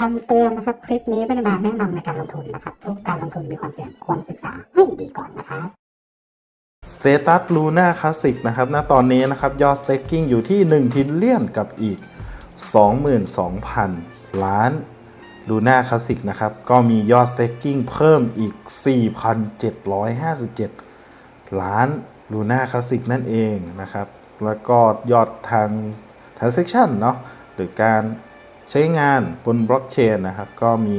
คำเตือนนะครับ คลิปนี้ไม่ได้มาแนะนำในการลงทุนนะครับ ทุกการลงทุนมีความเสี่ยงควรศึกษาให้ดีก่อนนะครับสเตตัสลูน่าคลาสสิกนะครับณตอนนี้นะครับยอดสเต็กกิ้งอยู่ที่ 1 ทิลเลียนกับอีก 22,000 ล้านลูน่าคลาสสิกนะครับ ก็มียอดสเต็กกิ้งเพิ่มอีก 4,757 ล้านลูน่าคลาสสิกนั่นเองนะครับ แล้วก็ยอดทาง transaction เนาะหรือการ ใช้งานบนบล็อกเชนนะครับ ก็มี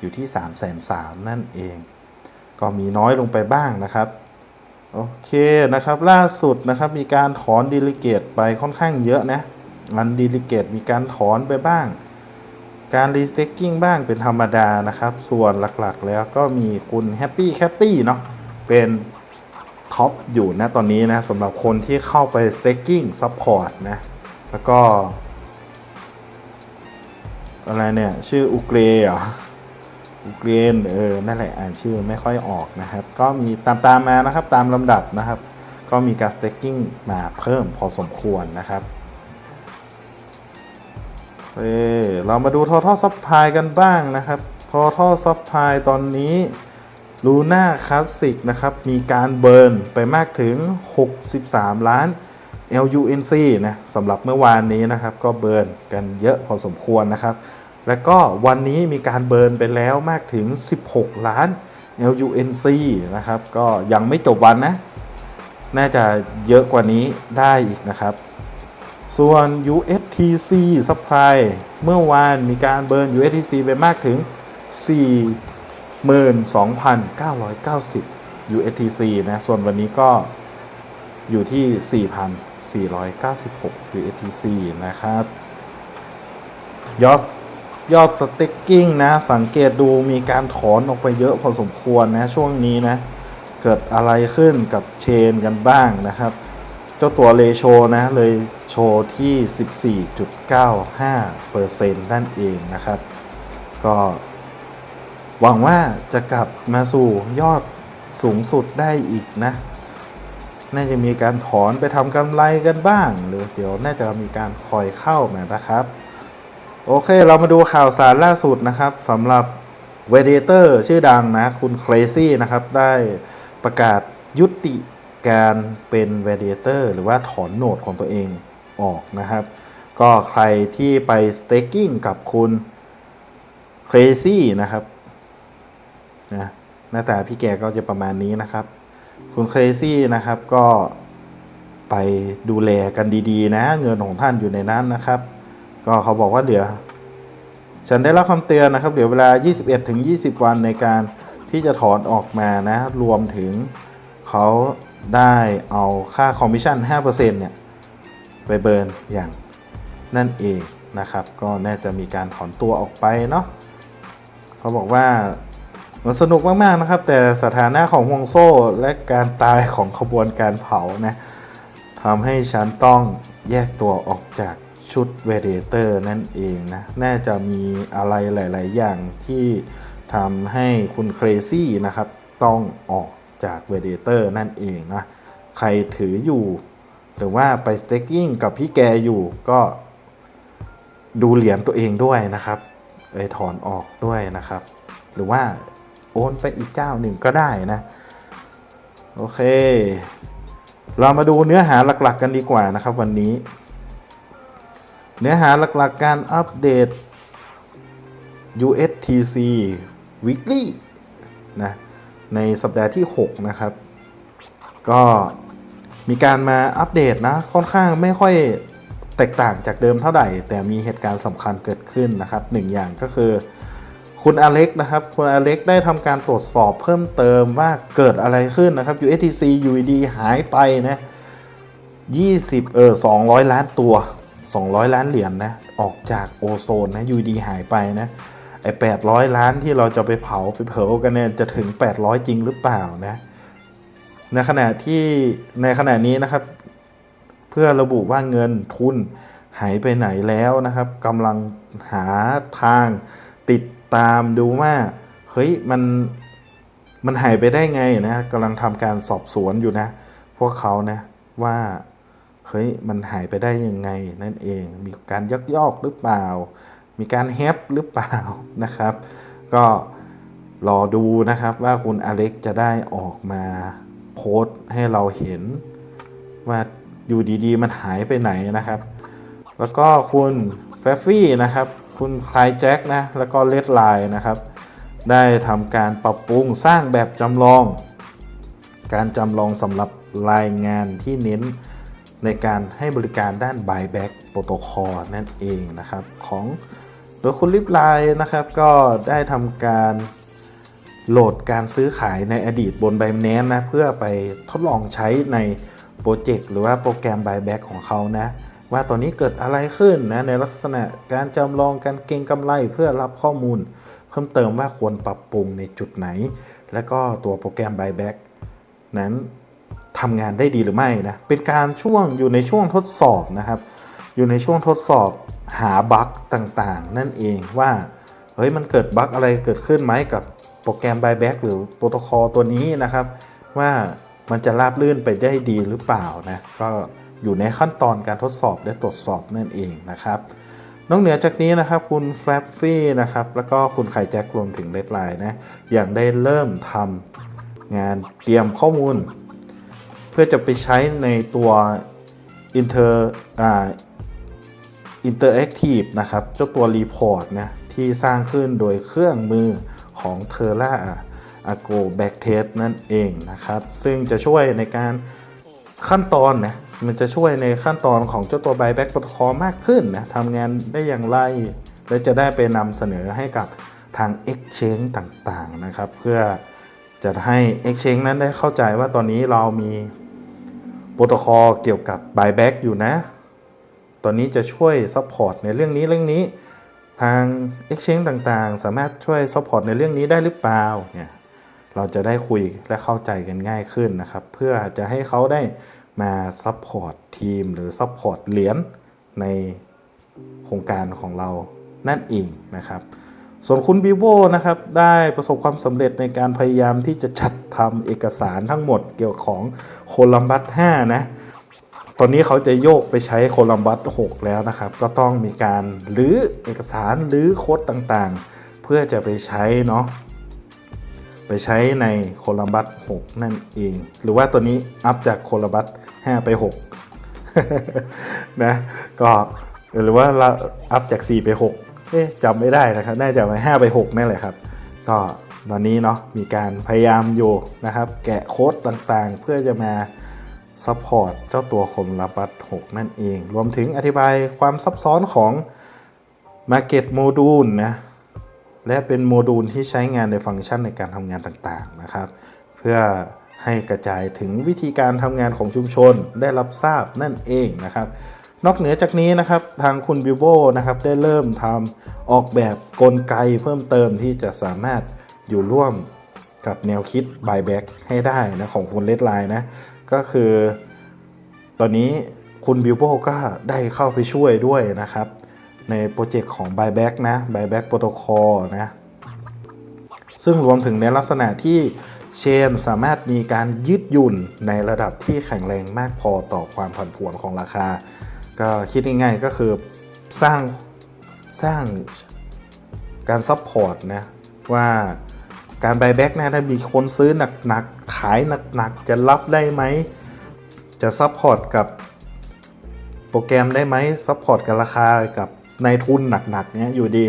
อยู่ที่ 3 3 0 0 0นั่นเอง ก็มีน้อยลงไปบ้างนะครับ โอเคนะครับ ล่าสุดนะครับมีการถอนดีลิเกตไปค่อนข้างเยอะนะอันดีลิเกตมีการถอนไปบ้าง การรีสเต็กกิ้งบ้างเป็นธรรมดานะครับ ส่วนหลักๆ แล้วก็มีคุณแฮปปี้แคตตี้เนาะเป็นท็อปอยู่นะตอนนี้นะสำหรับคนที่เข้าไป staking support นะ แล้วก็ อะไรเนี่ย ชื่ออุเกรเหรออุเกรนเออนั่นแหละอ่านชื่อไม่ค่อยออกนะครับ ก็มีตามตามมานะครับตามลำดับนะครับ ก็มีการ staking มาเพิ่มพอสมควรนะครับเออเรามาดู total supply กันบ้างนะครับ total supply ตอนนี้ Luna Classic นะครับ มีการเบิร์นไปมากถึง 63 ล้าน LUNC นะสำหรับเมื่อวานนี้นะครับ ก็เบิร์นกันเยอะพอสมควรนะครับ แล้วก็วันนี้มีการเบิร์นไปแล้วมากถึง 16 ล้าน LUNC นะครับ ก็ยังไม่จบวันนะ น่าจะเยอะกว่านี้ได้อีกนะครับ ส่วน USTC supply เมื่อวานมีการเบิร์น USTC ไปมากถึง 42,990 USTC นะ ส่วนวันนี้ก็อยู่ที่ 4,496 USTC นะครับยอด ยอดสเต็กกิ้งนะสังเกตดูมีการถอนออกไปเยอะพอสมควรนะช่วงนี้นะเกิดอะไรขึ้นกับเชนกันบ้างนะครับ เจ้าตัวเลโชนะเลยโชว์ที่ 14.95%นั่นเองนะครับ ก็หวังว่าจะกลับมาสู่ยอดสูงสุดได้อีกนะ น่าจะมีการถอนไปทำกำไรกันบ้าง หรือเดี๋ยวน่าจะมีการคอยเข้ามานะครับ โอเค เรามาดูข่าวสารล่าสุดนะครับสำหรับ v a d a t o r ชื่อดังนะ คุณ Crazy นะครับ ได้ประกาศยุติการเป็น v a d a t o r หรือว่าถอนโหนดของตัวเองออกนะครับ ก็ใครที่ไป staking กับคุณ Crazy นะครับนะหน้าตาพี่แกก็จะประมาณนี้นะครับ คุณ Crazy นะครับก็ไปดูแลกันดีๆ นะ เงินของท่านอยู่ในนั้นนะครับ ก็เขาบอกว่าเดี๋ยว ฉันได้รับคำเตือนนะครับเดี๋ยวเวลา 21 ถึง 20 วันในการที่จะถอนออกมานะ รวมถึงเขาได้เอาค่าคอมมิชชั่น 5%เนี่ย ไปเบิร์นอย่างนั่นเองนะครับ ก็น่าจะมีการถอนตัวออกไปเนาะเขาบอกว่ามันสนุกมาก ๆ นะครับ แต่สถานะของห่วงโซ่และการตายของขบวนการเผานะทำให้ฉันต้องแยกตัวออกจาก ชุดเวเดเตอร์นั่นเองนะ น่าจะมีอะไรหลาย ๆ อย่างที่ทำให้คุณเครซี่นะครับ ต้องออกจากเวเดเตอร์นั่นเองนะ ใครถืออยู่ หรือว่าไป staking กับพี่แกอยู่ก็ดูเหรียญตัวเองด้วยนะครับเอยถอนออกด้วยนะครับ หรือว่าโอนไปอีกเจ้าหนึ่งก็ได้นะ โอเค เรามาดูเนื้อหาหลัก ๆ กันดีกว่านะครับวันนี้ เนื้อหาหลักๆการอัปเดต USTC Weekly นะในสัปดาห์ที่ 6 นะครับ ก็มีการมาอัปเดตนะ ค่อนข้างไม่ค่อยแตกต่างจากเดิมเท่าไหร่ แต่มีเหตุการณ์สำคัญเกิดขึ้นนะครับหนึ่งอย่างก็คือ คุณอเล็กนะครับ คุณอเล็กได้ทำการตรวจสอบเพิ่มเติมว่าเกิดอะไรขึ้นนะครับ USTC UED หายไปนะ20เออ200 ล้านตัว 200 ล้านเหรียญนะ ออกจากโอโซนนะ UED หายไปนะไอ้800 ล้านที่เราจะไปเผาไปเผากันเนี่ยจะถึง 800 จริงหรือเปล่านะในขณะที่ในขณะนี้นะครับ เพื่อระบุว่าเงินทุนหายไปไหนแล้วนะครับกำลังหาทางติดตามดูว่าเฮ้ยมันมันหายไปได้ไงนะกำลังทำการสอบสวนอยู่นะ พวกเขานะว่า เฮ้ยมันหายไปได้ยังไงนั่นเอง มีการยักยอกหรือเปล่า มีการแฮปหรือเปล่านะครับ ก็รอดูนะครับว่าคุณอเล็กจะได้ออกมาโพสต์ให้เราเห็น ว่าอยู่ดีๆ มันหายไปไหนนะครับ แล้วก็คุณแฟฟฟี่นะครับ คุณคลายแจ็คนะ แล้วก็เลดไลน์นะครับ ได้ทำการปรับปรุงสร้างแบบจำลอง การจำลองสำหรับรายงานที่เน้น ในการให้บริการด้าน buyback protocol นั่นเองนะครับ ของโดยคุณลิปไลน์นะครับ ก็ได้ทำการโหลดการซื้อขายในอดีตบน b i แ a n c e นะ เพื่อไปทดลองใช้ในโปรเจกต์หรือว่าโปรแกรม buyback ของเขานะ ว่าตอนนี้เกิดอะไรขึ้นนะในลักษณะการจำลองการเก็งกำไรเพื่อรับข้อมูล เพิ่มเติมว่าควรปรับปรุงในจุดไหน และก็ตัวโปรแกรม buyback นั้น ทำงานได้ดีหรือไม่นะเป็นการช่วงอยู่ในช่วงทดสอบนะครับ อยู่ในช่วงทดสอบหาบั๊กต่างๆ นั่นเองว่าเฮ้ยมันเกิดบั๊กอะไรเกิดขึ้นไหมกับโปรแกรม buyback หรือโปรโตคอลตัวนี้นะครับ ว่ามันจะราบลื่นไปได้ดีหรือเปล่านะก็อยู่ในขั้นตอนการทดสอบและตรวจสอบนั่นเองนะครับนอกเหนือจากนี้นะครับคุณแฟลฟี่นะครับแล้วก็คุณไข่แจ็ครวมถึงเลดไลน์นะอย่างได้เริ่มทำงานเตรียมข้อมูล พื่อจะไปใช้ในตัว Inter อ่า Interactive นะครับ เจ้าตัว Report นะที่สร้างขึ้นโดยเครื่องมือของ Terra Ago Backtest นั่นเองนะครับ ซึ่งจะช่วยในการขั้นตอนนะมันจะช่วยในขั้นตอนของเจ้าตัว Buyback Protocol มากขึ้นนะทำงานได้อย่างไร และจะได้ไปนำเสนอให้กับทาง Exchange ต่างๆนะครับ เพื่อจะให้ Exchange นั้นได้เข้าใจว่าตอนนี้เรามี โปรโตคอลเกี่ยวกับ Buyback อยู่นะ ตอนนี้จะช่วยซัพพอร์ตในเรื่องนี้เรื่องนี้ ทาง Exchange ต่างๆ สามารถช่วยซัพพอร์ตในเรื่องนี้ได้หรือเปล่าเนี่ยเราจะได้คุยและเข้าใจกันง่ายขึ้นนะครับ เพื่อจะให้เขาได้มาซัพพอร์ตทีมหรือซัพพอร์ตเหรียญในโครงการของเรานั่นเองนะครับ ส่วนคุณบิโวนะครับได้ประสบความสำเร็จในการพยายามที่จะจัดทำเอกสารทั้งหมดเกี่ยวของโคลัมบัส5นะตอนนี้เขาจะโยกไปใช้โคลัมบัส6แล้วนะครับ ก็ต้องมีการรื้อเอกสารหรือโค้ดต่างๆ เพื่อจะไปใช้เนาะไปใช้ในโคลัมบัส6นั่นเอง หรือว่าตัวนี้อัพจากโคลัมบัส5ไป6นะก็หรือว่าเราอัพจาก 4 ไป 6 เอ๊ะจำไม่ได้นะครับ น่าจะไป5ไป6นั่นแหละครับ ก็ตอนนี้เนาะมีการพยายามอยู่นะครับ แกะโค้ดต่างๆ เพื่อจะมาซัพพอร์ตเจ้าตัวโคลัมบัส6นั่นเอง รวมถึงอธิบายความซับซ้อนของ Market Module นะ และเป็นโมดูลที่ใช้งานในฟังก์ชันในการทำงานต่างๆนะครับ เพื่อให้กระจายถึงวิธีการทำงานของชุมชนได้รับทราบนั่นเองนะครับ นอกเหนือจากนี้นะครับทางคุณบิวโบนะครับได้เริ่มทำออกแบบกลไกเพิ่มเติมที่จะสามารถอยู่ร่วมกับแนวคิด buyback ให้ได้นะของคุณเลดไลน์นะก็คือ ตอนนี้คุณบิวโบก็ได้เข้าไปช่วยด้วยนะครับ ในโปรเจกต์ของ Buyback นะ Buyback Protocol นะซึ่งรวมถึงในลักษณะที่เชนสามารถมีการยืดหยุ่นในระดับที่แข็งแรงมากพอต่อความผันผวนของราคา ก็คิดง่ายๆก็คือสร้างสร้างการซัพพอร์ตนะว่าการ Buyback นะถ้ามีคนซื้อหนักๆ ขายหนักๆ จะรับได้ไหม จะซัพพอร์ตกับโปรแกรมได้ไหมซัพพอร์ตกับราคากับนายทุนหนักๆเนี้ยอยู่ดี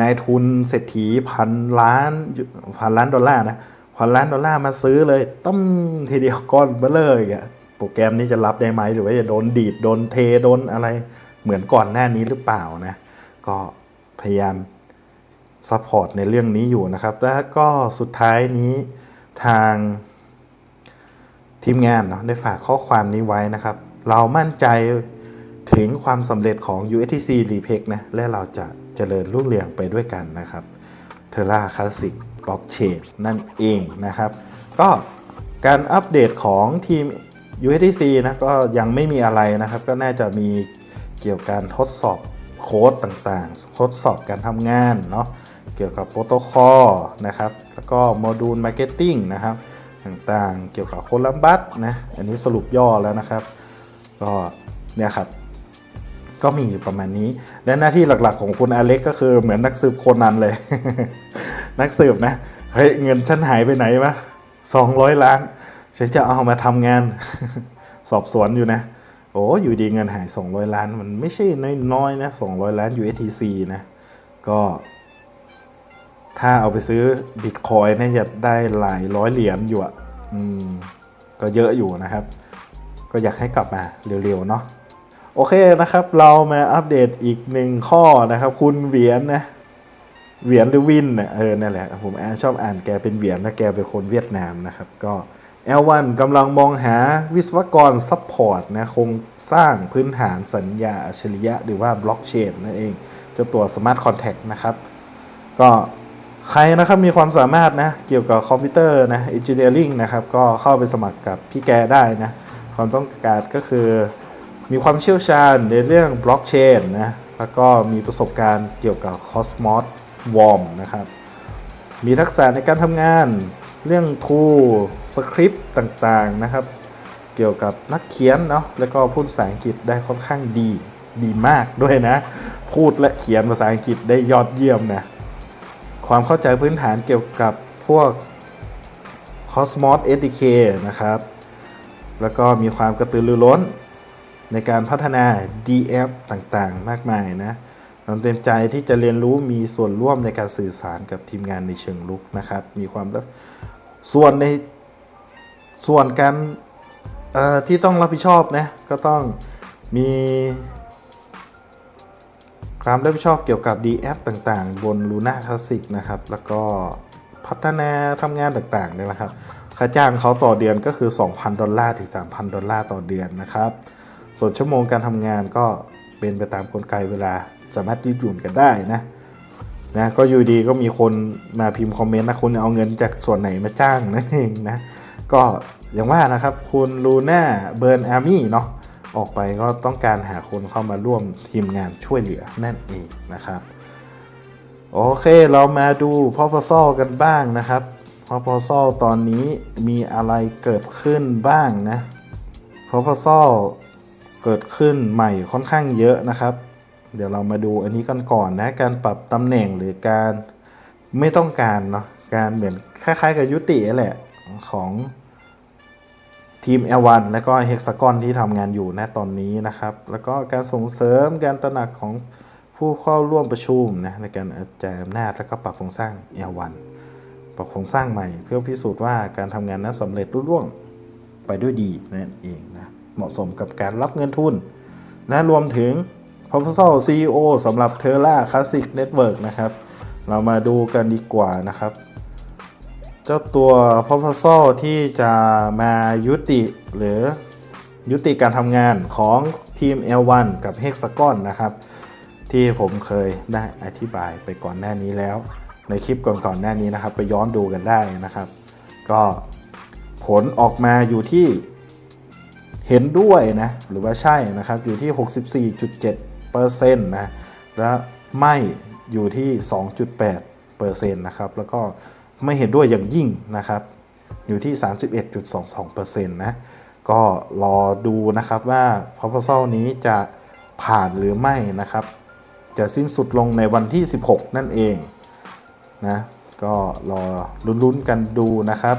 นายทุนเศรษฐีพันล้านพันล้านดอลลาร์นะพันล้านดอลลาร์มาซื้อเลยต้มทีเดียวก้อนเบ้อเลยอะ โปรแกรมนี้จะรับได้ไหมหรือว่าจะโดนดีดโดนเทโดนอะไรเหมือนก่อนหน้านี้หรือเปล่านะก็พยายามซัพพอร์ตในเรื่องนี้อยู่นะครับ แล้วก็สุดท้ายนี้ทางทีมงานเนาะได้ฝากข้อความนี้ไว้นะครับ เรามั่นใจถึงความสำเร็จของ USTC Repex นะ และเราจะเจริญรุ่งเรืองไปด้วยกันนะครับ Terra Classic Blockchain นั่นเองนะครับ ก็การอัปเดตของทีม USTC นะก็ยังไม่มีอะไรนะครับ ก็น่าจะมีเกี่ยวกับการทดสอบโค้ดต่างๆ ทดสอบการทำงานเนาะเกี่ยวกับโปรโตคอลนะครับ แล้วก็โมดูลมาร์เก็ตติ้งนะครับ ต่างๆ เกี่ยวกับโคลัมบัสนะอันนี้สรุปย่อแล้วนะครับ ก็เนี่ยครับก็มีอยู่ประมาณนี้ และหน้าที่หลักๆของคุณอเล็กก็คือเหมือนนักสืบโคนันเลย นักสืบนะ เฮ้ย เงินฉันหายไปไหนวะสองร้อยล้าน ฉันจะเอามาทำงาน สอบสวนอยู่นะ โอ้อยู่ดีเงินหาย 200 ล้าน มันไม่ใช่น้อยๆนะ200 ล้าน USDC นะ ก็ถ้าเอาไปซื้อบิตคอยเนี่ยจะได้หลายร้อยเหรียญอยู่อะอืมก็เยอะอยู่นะครับ ก็อยากให้กลับมาเร็วๆเนาะโอเคนะครับ เรามาอัปเดตอีกหนึ่งข้อนะครับ คุณเหวียนนะเหวียนหรือวินเนี่ยเออนั่นแหละผมอ่านชอบอ่านแกเป็นเหวียนนะแกเป็นคนเวียดนามนะครับ ก็ L1 กำลังมองหาวิศวกรซัพพอร์ตนะโครงสร้างพื้นฐานสัญญาอัจฉริยะ หรือว่าบล็อกเชนนั่นเองเจ้าตัว Smart Contract นะครับ ก็ใครนะครับมีความสามารถนะเกี่ยวกับคอมพิวเตอร์นะ Engineering นะครับก็เข้าไปสมัครกับพี่แกได้นะความต้องการก็คือมีความเชี่ยวชาญในเรื่องบล็อกเชนนะแล้วก็มีประสบการณ์เกี่ยวกับ Cosmos Warm นะครับ มีทักษะในการทำงาน เรื่อง tool สคริปต์ต่างๆนะครับ เกี่ยวกับนักเขียนเนาะแล้วก็พูดภาษาอังกฤษได้ค่อนข้างดีดีมากด้วยนะ พูดและเขียนภาษาอังกฤษได้ยอดเยี่ยมนะความเข้าใจพื้นฐานเกี่ยวกับพวก Cosmos SDK นะครับ แล้วก็มีความกระตือรือร้นในการพัฒนา DF ต่างๆ มากมายนะควาเต็มใจที่จะเรียนรู้มีส่วนร่วมในการสื่อสารกับทีมงานในเชิงลุกนะครับ มีความรับ ส่วนในส่วนการที่ต้องรับผิดชอบนะก็ต้องมีความรับผิดชอบเกี่ยวกับ DF ต่างๆ บน Luna Classic นะครับ แล้วก็พัฒนาทำงานต่างๆเนี่ยนะครับ ค่าจ้างเขาต่อเดือนก็คือ 2,000 ดอลลาร์ถึง 3,000 ดอลลาร์ต่อเดือนนะครับ ส่วนชั่วโมงการทำงานก็เป็นไปตามกลไกเวลาสามารถยืดหยุ่นกันได้นะ นะก็อยู่ดีก็มีคนมาพิมพ์คอมเมนต์นะคุณเอาเงินจากส่วนไหนมาจ้างนั่นเองนะก็อย่างว่านะครับคุณลูน่าเบิร์นอาร์มี่เนาะออกไปก็ต้องการหาคนเข้ามาร่วมทีมงานช่วยเหลือนั่นเองนะครับโอเคเรามาดูพอพซอกันบ้างนะครับพอพซอตอนนี้มีอะไรเกิดขึ้นบ้างนะพอพซอเกิดขึ้นใหม่ค่อนข้างเยอะนะครับ เดี๋ยวเรามาดูอันนี้กันก่อนนะการปรับตำแหน่งหรือการไม่ต้องการเนาะการเหมือนคล้ายๆกับยุติแหละของทีม L1 และก็ Hexagon ที่ทำงานอยู่ณตอนนี้นะครับ แล้วก็การส่งเสริมการตระหนักของผู้เข้าร่วมประชุมนะในการกระจายอำนาจและก็ปรับโครงสร้าง L1 ปรับโครงสร้างใหม่ เพื่อพิสูจน์ว่าการทำงานนั้นสำเร็จรุ่ร่วงไปด้วยดีนั่นเองนะเหมาะสมกับการรับเงินทุนนะรวมถึง Proposal CEO สำหรับ Terra Classic Network นะครับ เรามาดูกันดีกว่านะครับ เจ้าตัว Proposal ที่จะมายุติหรือยุติการทำงานของทีม L1 กับ Hexagon นะครับ ที่ผมเคยได้อธิบายไปก่อนหน้านี้แล้ว ในคลิปก่อนๆหน้านี้นะครับ ไปย้อนดูกันได้นะครับ ก็ผลออกมาอยู่ที่เห็นด้วยนะ หรือว่าใช่นะครับ อยู่ที่ 64.7% นะและไม่อยู่ที่ 2.8%นะครับแล้วก็ไม่เห็นด้วยอย่างยิ่งนะครับ อยู่ที่ 31.22%นะก็รอดูนะครับว่า proposal นี้จะผ่านหรือไม่นะครับ จะสิ้นสุดลงในวันที่ 16 นั่นเองนะก็รอลุ้นๆกันดูนะครับ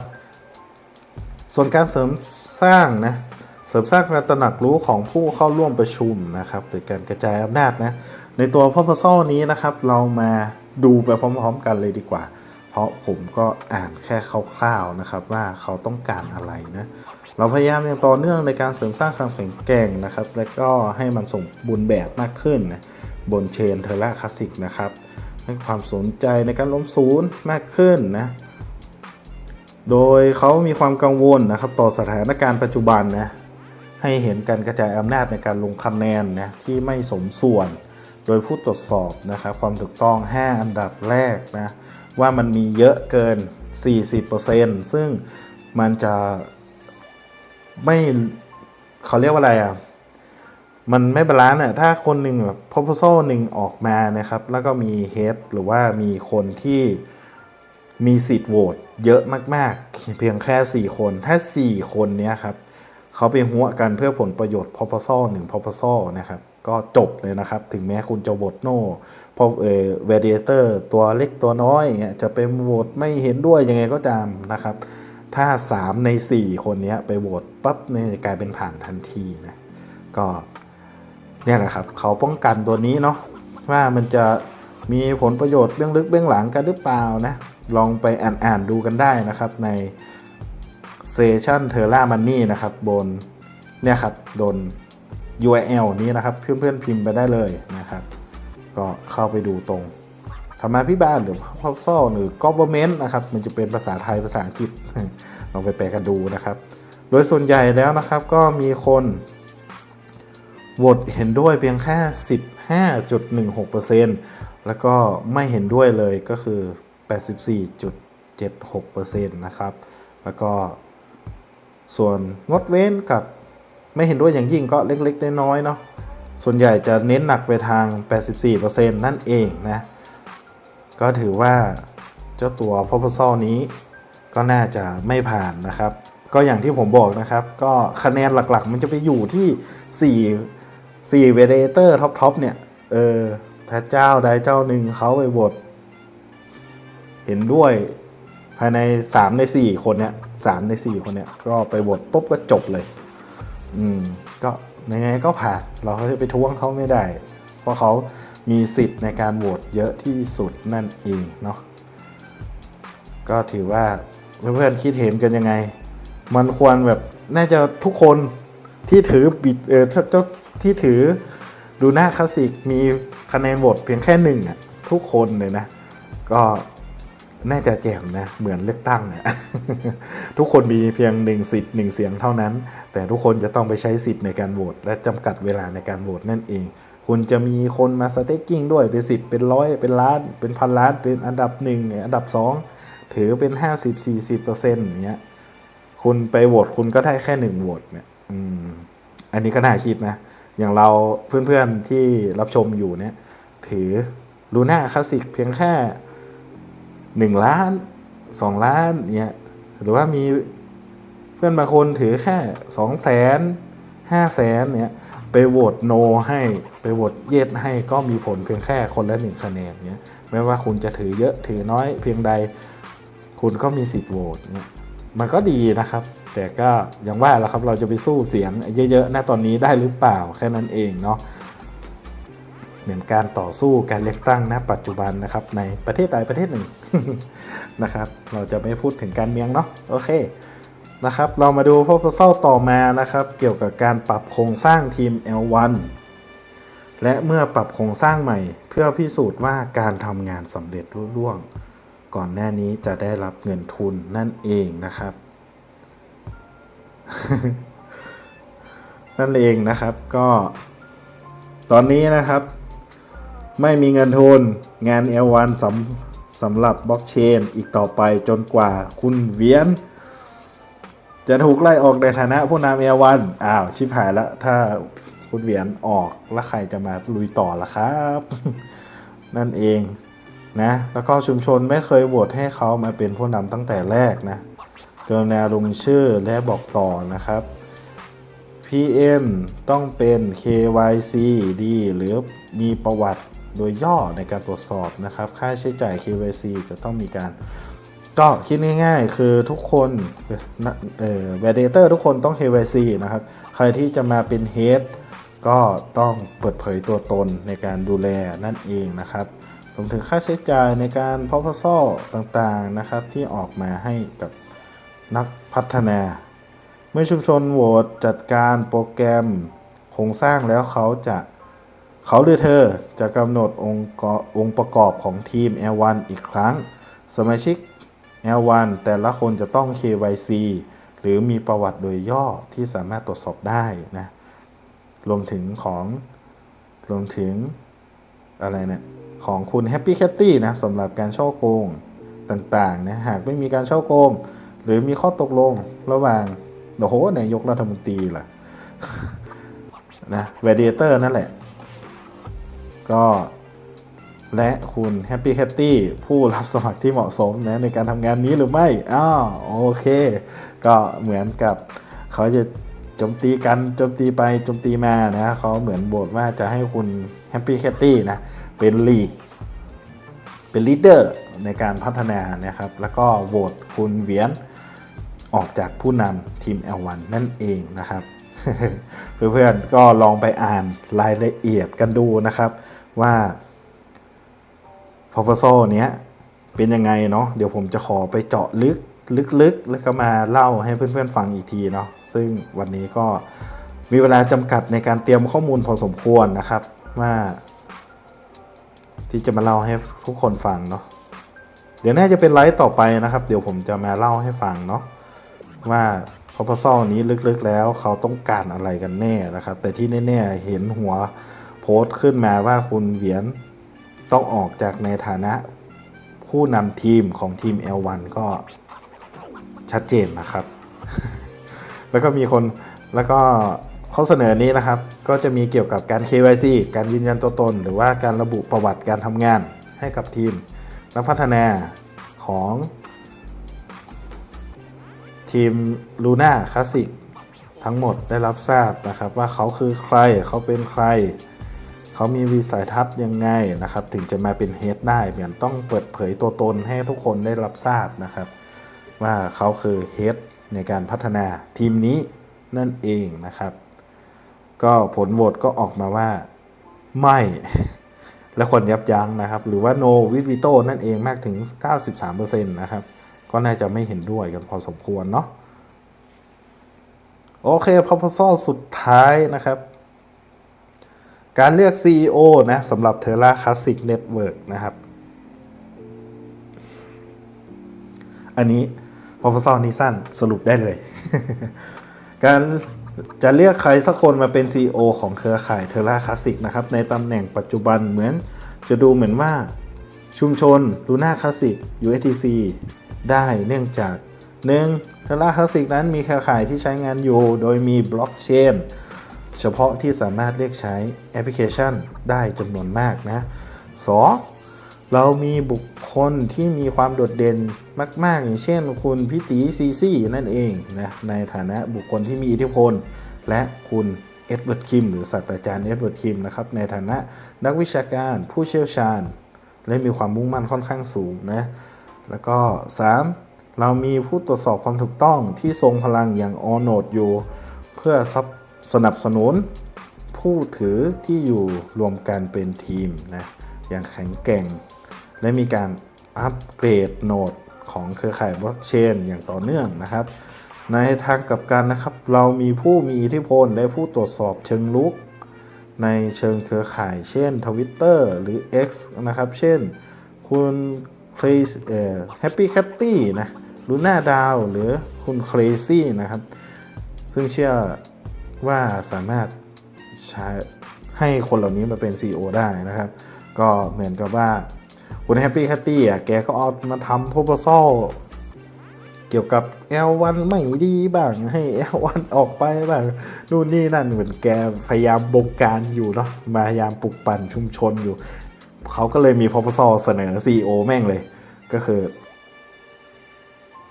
ส่วนการเสริมสร้างนะ เสริมสร้างการตระหนักรู้ของผู้เข้าร่วมประชุมนะครับหรือการกระจายอำนาจนะในตัว proposal นี้นะครับ เรามาดูไปพร้อมๆ กันเลยดีกว่า เพราะผมก็อ่านแค่คร่าวๆนะครับว่าเขาต้องการอะไรนะเราพยายามอย่างต่อเนื่องในการเสริมสร้างความแข็งแกร่งนะครับ และก็ให้มันสมบูรณ์แบบมากขึ้นนะบนเชนเทอร่าคลาสสิกนะครับให้ความสนใจในการล้มศูนย์มากขึ้นนะโดยเขามีความกังวลนะครับต่อสถานการณ์ปัจจุบันนะ ให้เห็นการกระจายอำนาจในการลงคะแนนนะที่ไม่สมส่วน โดยผู้ตรวจสอบนะครับความถูกต้อง 5 อันดับแรกนะว่ามันมีเยอะเกิน 40%ซึ่งมันจะไม่เขาเรียกว่าอะไรอะมันไม่บาลานซ์อะถ้าคนหนึ่งแบบ proposal หนึ่งออกมานะครับ แล้วก็มี head หรือว่ามีคนที่มีสิทธิ์โหวตเยอะมาก ๆ เพียงแค่ 4 คน ถ้า 4 คนเนี้ยครับ เขาไปหัวกันเพื่อผลประโยชน์ proposal หนึ่ง proposal นะครับก็จบเลยนะครับ ถึงแม้คุณจะโหวตโน่พราะเออเวเดเตอร์ตัวเล็กตัวน้อยอย่างเงี้ยจะไปโหวตไม่เห็นด้วยยังไงก็ตามนะครับ ถ้า 3 ใน 4 คนนี้ไปโหวตปั๊บเนี่ยกลายเป็นผ่านทันทีนะก็เนี่ยแหละครับเขาป้องกันตัวนี้เนาะว่ามันจะมีผลประโยชน์เบื้องลึกเบื้องหลังกันหรือเปล่านะลองไปอ่านอ่านๆดูกันได้นะครับใน Station t e r r a Money นะครับบนเนี่ยครับโดน URL นี้นะครับเพื่อนๆพิมพ์ไปได้เลยนะครับ ก็เข้าไปดูตรงธรรมาพิบาลหรือ proposal หรือ government นะครับ มันจะเป็นภาษาไทยภาษาอังกฤษลองไปแปลกันดูนะครับ โดยส่วนใหญ่แล้วนะครับก็มีคนโหวตเห็นด้วยเพียงแค่15.16%แล้วก็ไม่เห็นด้วยเลยก็คือ 84.76%นะครับ แล้วก็ ส่วนงดเว้นกับไม่เห็นด้วยอย่างยิ่งก็เล็กๆน้อยๆเนาะส่วนใหญ่จะเน้นหนักไปทาง 84%นั่นเองนะ ก็ถือว่าเจ้าตัว proposal นี้ก็น่าจะไม่ผ่านนะครับ ก็อย่างที่ผมบอกนะครับ ก็คะแนนหลักๆ มันจะไปอยู่ที่ 4 4 v a l i d a t o r top top เนี่ย เออถ้าเจ้าใดเจ้าหนึ่งเขาไปโหวตเห็นด้วย ภายใน 3 ใน 4 คนเนี่ย3ใน 4 คนเนี่ยก็ไปโหวตปุ๊บก็จบเลย อืมก็ยังไงก็ผ่านเราก็จะไปท้วงเขาไม่ได้ เพราะเขามีสิทธิ์ในการโหวตเยอะที่สุดนั่นเองเนาะก็ถือว่าเพื่อนๆคิดเห็นกันยังไง มันควรแบบน่าจะทุกคนที่ถือบิดเออที่ถือดูหน้าคลาสสิกมีคะแนนโหวตเพียงแค่หนึ่งอะทุกคนเลยนะ ก็ น่าจะแจ่มนะ เหมือนเลือกตั้งเนี่ยทุกคนมีเพียงหนึ่งสิทธิ์หนึ่งเสียงเท่านั้น แต่ทุกคนจะต้องไปใช้สิทธิ์ในการโหวตและจำกัดเวลาในการโหวตนั่นเอง คุณจะมีคนมาสเต็กกิ้งด้วยเป็นสิบเป็นร้อยเป็นล้านเป็นพันล้านเป็นอันดับหนึ่งอันดับสองถือเป็น 50-40%เอย่างเงี้ยคุณไปโหวตคุณก็ได้แค่หนึ่งโหวตเนี่ยอืมอันนี้ก็น่าคิดนะ อย่างเราเพื่อนๆที่รับชมอยู่เนี่ย ถือลูน่าคลาสสิกเพียงแค่ หนึ่งล้านสองล้านเนี่ยหรือว่ามีเพื่อนบางคนถือแค่สองแสนห้าแสนเนี่ยไปโหวตโนให้ไปโหวตเยสให้ก็มีผลเพียงแค่คนละหนึ่งคะแนนเนี่ยไม่ว่าคุณจะถือเยอะถือน้อยเพียงใด คุณก็มีสิทธิ์โหวตเนี่ยมันก็ดีนะครับ แต่ก็อย่างว่าแหละครับเราจะไปสู้เสียงเยอะๆณตอนนี้ได้หรือเปล่าแค่นั้นเองเนาะ เหมือนการต่อสู้การเลือกตั้งณปัจจุบันนะครับในประเทศใดประเทศหนึ่งนะครับ เราจะไม่พูดถึงการเมืองเนาะโอเคนะครับ เรามาดูพวกเศร้าต่อมานะครับ เกี่ยวกับการปรับโครงสร้างทีม L1 และเมื่อปรับโครงสร้างใหม่ เพื่อพิสูจน์ว่าการทำงานสำเร็จรุ่ร่วง ก่อนหน้านี้จะได้รับเงินทุนนั่นเองนะครับ นั่นเองนะครับก็ ตอนนี้นะครับ ไม่มีเงินทุนงาน L1 สำสำหรับบล็อกเชนอีกต่อไปจนกว่าคุณเวียน จะถูกไล่ออกในฐานะผู้นำ L1 อ้าวชิบหายแล้วถ้าคุณเวียนออกแล้วใครจะมาลุยต่อล่ะครับ นั่นเองนะแล้วก็ชุมชนไม่เคยโหวตให้เขามาเป็นผู้นำตั้งแต่แรกนะกรุณาลงชื่อและบอกต่อนะครับ PM ต้องเป็น KYC ดีหรือมีประวัติ โดยย่อในการตรวจสอบนะครับ ค่าใช้จ่าย KYC จะต้องมีการ ก็คิดง่ายๆ คือทุกคนเอ่อ validator ทุกคนต้อง KYC นะครับ ใครที่จะมาเป็น Head ก็ต้องเปิดเผยตัวตนในการดูแลนั่นเองนะครับรวมถึงค่าใช้จ่ายในการ proposal ต่างๆนะครับ ที่ออกมาให้กับนักพัฒนา เมื่อชุมชนโหวตจัดการโปรแกรมโครงสร้างแล้วเขาจะ เขาหรือเธอจะกำหนดองค์องค์ประกอบของทีม L1 อีกครั้ง สมาชิก L1 แต่ละคนจะต้อง KYC หรือมีประวัติโดยย่อที่สามารถตรวจสอบได้นะ รวมถึงของ รวมถึงอะไรเนี่ย ของคุณ Happy Catty นะสำหรับการช่อโกงต่างๆนะหากไม่มีการช่อโกง หรือมีข้อตกลงระหว่างโอ้โหนายกรัฐมนตรีล่ะนะเวเดเตอร์นั่นแหละ ก็และคุณ Happy Catty ผู้รับสมัครที่เหมาะสมนะในการทำงานนี้หรือไม่อ้าวโอเค ก็เหมือนกับเขาจะโจมตีกันโจมตีไปโจมตีมานะเขาเหมือนโบทว่าจะให้คุณแฮปปี้แคตตี้นะเป็นลีดเป็นลีดเดอร์ในการพัฒนานะครับ แล้วก็โหวตคุณเวียนออกจากผู้นำทีม L1 นั่นเองนะครับ เพื่อนๆก็ลองไปอ่านรายละเอียดกันดูนะครับ ว่า proposal เนี้ยเป็นยังไงเนาะเดี๋ยวผมจะขอไปเจาะลึกลึกๆ แล้วก็มาเล่าให้เพื่อนๆฟังอีกทีเนาะซึ่งวันนี้ก็มีเวลาจำกัดในการเตรียมข้อมูลพอสมควรนะครับ ว่า ที่จะมาเล่าให้ทุกคนฟังเนาะเดี๋ยวน่าจะเป็นไลฟ์ต่อไปนะครับ เดี๋ยวผมจะมาเล่าให้ฟังเนาะว่า proposal นี้ลึกๆแล้วเขาต้องการอะไรกันแน่นะครับ แต่ที่แน่ๆเห็นหัว พสต์ขึ้นมาว่าคุณเหวียนต้องออกจากในฐานะผู้นำทีมของทีม L1 ก็ชัดเจนนะครับ แล้วก็มีคนแล้วก็ข้อเสนอนี้นะครับ ก็จะมีเกี่ยวกับการ KYC การยืนยันตัวตน หรือว่าการระบุประวัติการทำงานให้กับทีม นักพัฒนาของทีมลูน่าคลาสสิกทั้งหมดได้รับทราบนะครับ ว่าเขาคือใครเขาเป็นใคร เขามีวิสัยทัศน์ยังไงนะครับ ถึงจะมาเป็นเฮดได้เหมือนต้องเปิดเผยตัวตนให้ทุกคนได้รับทราบนะครับ ว่าเขาคือเฮดในการพัฒนาทีมนี้นั่นเองนะครับ ก็ผลโหวตก็ออกมาว่าไม่ และคนยับยั้งนะครับ หรือว่า no with veto นั่นเองมากถึง 93%นะครับ ก็น่าจะไม่เห็นด้วยกันพอสมควรเนาะโอเค proposal สุดท้ายนะครับ การเลือก CEO นะสำหรับ Terra Classic Network นะครับ อันนี้ proposal นี้สั้นสรุปได้เลย การจะเลือกใครสักคนมาเป็น CEO ของเครือข่าย Terra Classic นะครับ ในตำแหน่งปัจจุบันเหมือนจะดูเหมือนว่าชุมชน Luna Classic USTC ได้เนื่องจาก 1. Terra Classic นั้นมีเครือข่ายที่ใช้งานอยู่ โดยมีบล็อกเชน เฉพาะที่สามารถเรียกใช้แอปพลิเคชันได้จำนวนมากนะ 2. เรามีบุคคลที่มีความโดดเด่นมาก ๆ อย่างเช่น คุณพิตีซีซีนั่นเองนะในฐานะบุคคลที่มีอิทธิพล และคุณเอ็ดเวิร์ดคิมหรือศาสตราจารย์เอ็ดเวิร์ดคิมนะครับในฐานะนักวิชาการผู้เชี่ยวชาญ และมีความมุ่งมั่นค่อนข้างสูงนะแล้วก็ 3. เรามีผู้ตรวจสอบความถูกต้องที่ทรงพลังอย่างออโนดอยู่ เพื่อซับ สนับสนุนผู้ถือที่อยู่รวมกันเป็นทีมนะอย่างแข็งแกร่ง และมีการอัปเกรดโนดของเครือข่ายบล็อกเชนอย่างต่อเนื่องนะครับ ในทางกลับกันนะครับ เรามีผู้มีอิทธิพลและผู้ตรวจสอบเชิงลุก ในเชิงเครือข่าย เช่น Twitter หรือ X นะครับ เช่น คุณค r รเอ่อ Happy Catty นะลูน่าดาวหรือคุณ Crazy นะครับ ซึ่งเชื่อ ว่าสามารถใช้ให้คนเหล่านี้มาเป็น CEO ได้นะครับ ก็เหมือนกับว่าคุณ Happy Catty อะแกก็เอามาทำ proposal เกี่ยวกับ L1 ไม่ดีบ้างให้ L1 ออกไปบ้างนู่นนี่นั่นเหมือนแกพยายามบงการอยู่เนาะพยายามปลุกปั่นชุมชนอยู่ เขาก็เลยมี proposal เสนอ CEO แม่งเลย ก็คือ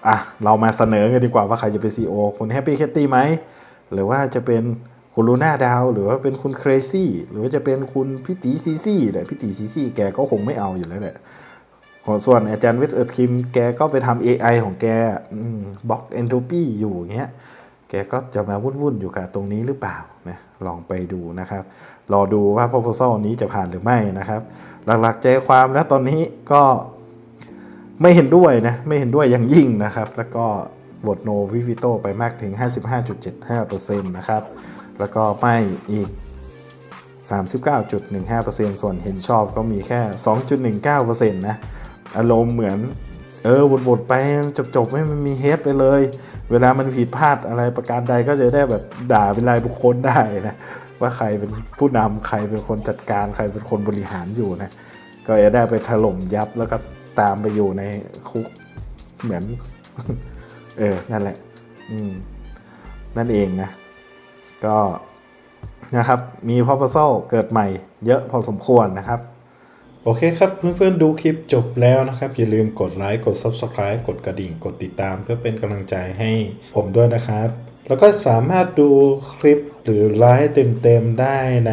อะ เรามาเสนอกันดีกว่าว่าใครจะเป็น CEO คุณ Happy Catty ไหม หรือว่าจะเป็นคุณลูน่าดาว หรือว่าเป็นคุณ Crazy หรือว่าจะเป็นคุณพิตีซีซี่แต่พิตีซีซี่แกก็คงไม่เอาอยู่แล้วแหละส่วนอาจารย์วิทย์เอิร์ดคิมแกก็ไปทำ AI ของแกบล็อกเอนโทรปีอยู่อย่างเงี้ยแกก็จะมาวุ่นๆอยู่กับตรงนี้หรือเปล่านะลองไปดูนะครับ รอดูว่า proposal นี้จะผ่านหรือไม่นะครับ หลักๆใจความแล้วตอนนี้ก็ไม่เห็นด้วยนะ ไม่เห็นด้วยอย่างยิ่งนะครับ แล้วก็ โหวตโนวิวิโตไปมากถึง 55.75%นะครับ แล้วก็ไม่อีก 39.15%ส่วนเห็นชอบก็มีแค่ 2.19%นะ อารมณ์เหมือน เออวดๆไปจบๆ ไม่มันมีเฮดไปเลย เวลามันผิดพลาดอะไรประการใดก็จะได้แบบด่าเป็นรายบุคคลได้นะ ว่าใครเป็นผู้นำใครเป็นคนจัดการใครเป็นคนบริหารอยู่นะ ก็จะได้ไปถล่มยับแล้วก็ตามไปอยู่ในคุกเหมือน เออ นั่นแหละ อืม นั่นเองนะ ก็นะครับ มี proposal เกิดใหม่เยอะพอสมควรนะครับ โอเคครับเพื่อนๆดูคลิปจบแล้วนะครับ อย่าลืมกดไลค์กด Subscribe กดกระดิ่ง กดติดตาม เพื่อเป็นกำลังใจให้ผมด้วยนะครับ แล้วก็สามารถดูคลิปหรือไลฟ์เต็มๆได้ใน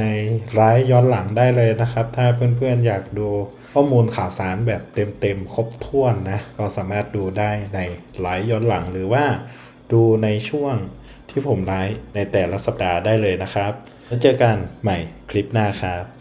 ไลฟ์ย้อนหลังได้เลยนะครับ ถ้าเพื่อนๆอยากดู ข้อมูลข่าวสารแบบเต็มๆ ครบถ้วนนะ ก็สามารถดูได้ในไลฟ์ย้อนหลังหรือว่าดูในช่วงที่ผมไลฟ์ในแต่ละสัปดาห์ได้เลยนะครับ แล้วเจอกันใหม่คลิปหน้าครับ